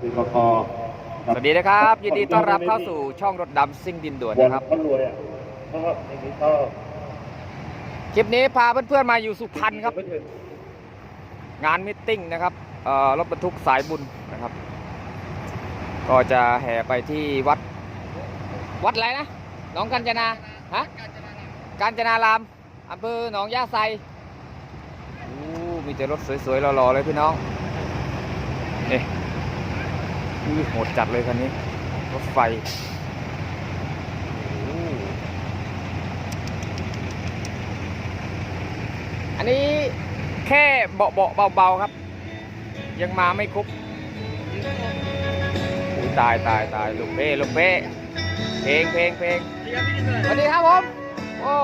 คือเป็นกกสวัสดีนะครับ ยินดีต้อนรับเข้าสู่ช่องรถดำซิ่งดินด่วนวอลนะครับเขารวยอะเพราะว่าในนี้ก็คลิปนี้พาเพื่อนๆมาอยู่สุพรรณครับไม่ถึงงานมิทติ้งนะครับเอ่อรถบรรทุกสายบุญนะครับ ก็จะแห่ไปที่วัด วัดอะไรนะหนองกัญจนาฮะกาญจนารามอำเภอหนองยาไซอู้มีแต่รถสวยๆหล่อๆเลยพี่น้องนี่ อุ้ยโหดจัดเลยคันนี้ รถไฟอันนี้แค่เบาๆเบาๆครับ ยังมาไม่ครบตายตายตายลูกเป้ลูกเป้เพลงเพลงเพลงสวัสดีครับผมโอ้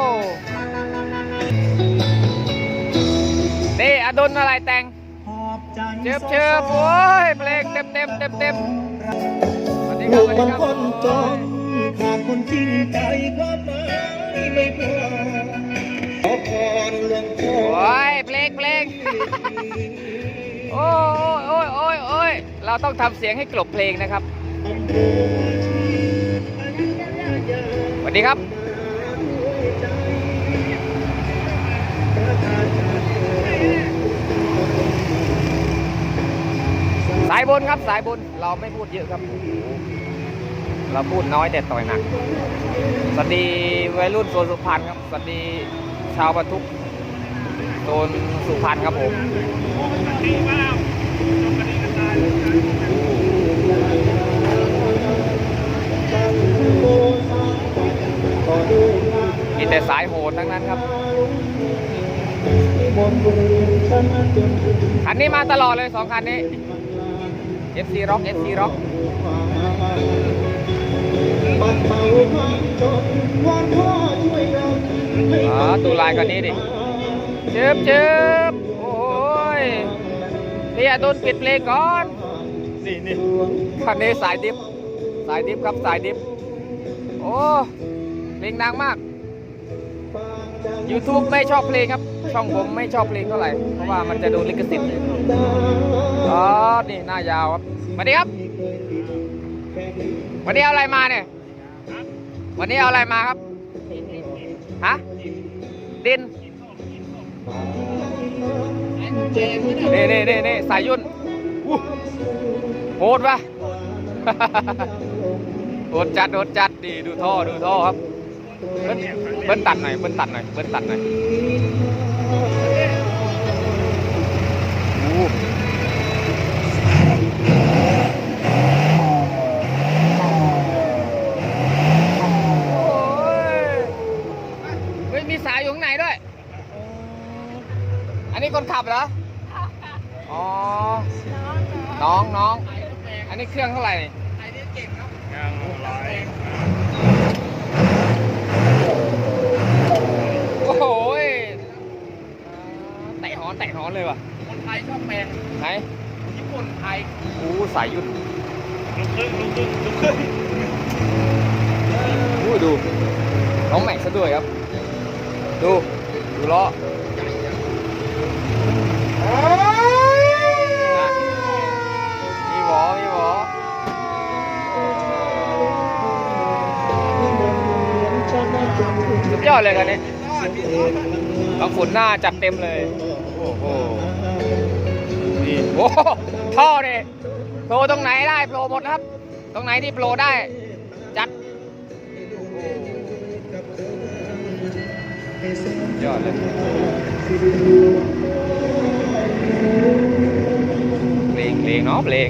นี่อดุลอะไรแต่ง เชิบเชิบโอ้ยเพลงเต็มเต็มเต็มเต็มสวัสดีครับสวัสดีครับคนจนขาดคนจริงใจก็ไม่ไม่พอขอพรหลวงพ่อโอ้ยเพลงเพลงโอ้ยโอ้ยโอ้ยโอ้ยเราต้องทำเสียงให้กลบเพลงนะครับสวัสดีครับายบนครับสายบนเราไม่พูดเยอะครับ เราพูดน้อยแต่ต่อยหนัก สวัสดีวัยรุ่นโซนสุพรรณครับ สวัสดีชาวบรรทุกโซนสุพรรณครับผมมีแต่สายโหดทั้งนั้นครับคันนี้มาตลอดเลยสองคันนี้ FC Rock FC Rock บัดเบาความจนวอนพ่อช่วยเราให้อ๋อดูลายคันนี้ดิเจิบเจิบโอ้ยพี่อดุลปิดเพลงก่อน นี่นี่คันนี้สายดิฟสายดิฟครับสายดิฟโอ้เพลงดังมาก YouTube ไม่ชอบเพลงครับ ช่องผมไม่ชอบเพลงเท่าไหร่ เพราะว่ามันจะโดนลิขสิทธิ์ อ๋อนี่หน้ายาวครับวัสดีครับ วันนี้เอาอะไรมาเนี่ย วันนี้เอาอะไรมาครับ ฮะ ดินนี่นี่นี่นี่สายยุ่นโหดปะโหดจัดโหดจัดดีดูท่อดูท่อครับเบิ้ลเบิ้ลตัดหน่อยเบิ้ลตัดหน่อยเบิ้ลตัดหน่อยอู้โอ้ยเฮ้ยมีสายอยู่ข้างในด้วย อันนี้คนขับเหรอ อ๋อ น้องน้อง อันนี้เครื่องเท่าไหร่นี่โอ้โหยแตะหอนแตะหอนเลยว่ะ คนไทยชอบแปลงไหนญี่ปุ่นไทยอู้สายยุ่นลูกครึ่งลูกครึ่งลูกครึ่งอู้ดู น้องแม็กซ์ซะด้วยครับ ดู ดูล้อนะมีหวอมีหวอ สุดยอดเลยกันนี้บางฝุ่นหน้าจัดเต็มเลย โอ้โหนี่โอ้โหท่อเนี่ยโผล่ตรงไหนได้โผล่หมดครับ ตรงไหนที่โผล่ได้ จัดยอดเลยเพลงเพลงเนาะเพลง